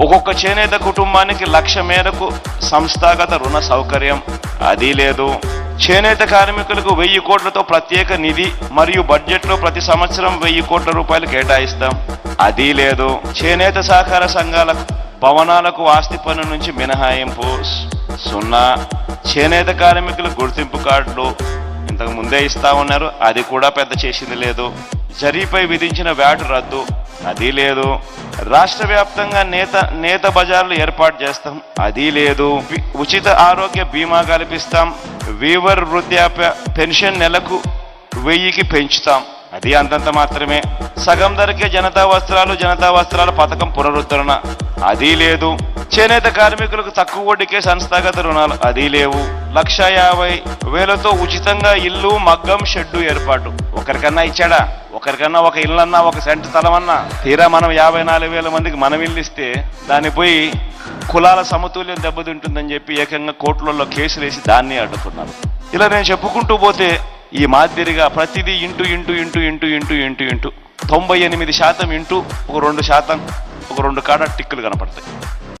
ఒక్కొక్క చేనేత కుటుంబానికి లక్ష మేరకు సంస్థాగత రుణ సౌకర్యం అది లేదు. చేనేత కార్మికులకు వెయ్యి కోట్లతో ప్రత్యేక నిధి మరియు బడ్జెట్లో ప్రతి సంవత్సరం వెయ్యి కోట్ల రూపాయలు కేటాయిస్తాం. అది లేదు. చేనేత సహకార సంఘాల భవనాలకు ఆస్తి పన్ను నుంచి మినహాయింపు. సున్నా. చేనేత కార్మికుల గుర్తింపు కార్డులు ఇంతకు ముందే ఇస్తా ఉన్నారు. అది కూడా పెద్ద చేసింది లేదు. జరీపై విధించిన వ్యాటు రద్దు. అది లేదు. రాష్ట్ర వ్యాప్తంగా నేత నేత బజార్లు ఏర్పాటు చేస్తాం. అది లేదు. ఉచిత ఆరోగ్య బీమా కల్పిస్తాం. వీవర్ వృద్ధాప్య పెన్షన్ నెలకు వెయ్యికి పెంచుతాం. అది అంతంత మాత్రమే. సగం ధరకే జనతా వస్త్రాలు జనతా వస్త్రాల పథకం పునరుద్ధరణ. అది లేదు. చేనేత కార్మికులకు తక్కువ వడ్డీకే సంస్థాగత రుణాలు. అది లేవు. లక్ష యాభై వేలతో ఉచితంగా ఇల్లు మగ్గం షెడ్డు ఏర్పాటు. ఒకరికన్నా ఇచ్చాడా? ఒక్కరికన్నా ఒక ఇల్లు అన్నా ఒక సెంట్ స్థలమన్నా తీరా మనం యాభై నాలుగు వేల మందికి మనం ఇల్లు ఇస్తే దాన్ని పోయి కులాల సమతుల్యం దెబ్బతింటుందని చెప్పి ఏకంగా కోర్టులలో కేసులు వేసి దాన్ని అడ్డుకున్నారు. ఇలా నేను చెప్పుకుంటూ పోతే ఈ మాదిరిగా ప్రతిదీ into into into into into into into తొంభై ఎనిమిది శాతం ఇంటూ ఒక రెండు శాతం ఒక రెండు కాడ టిక్కులు కనపడతాయి.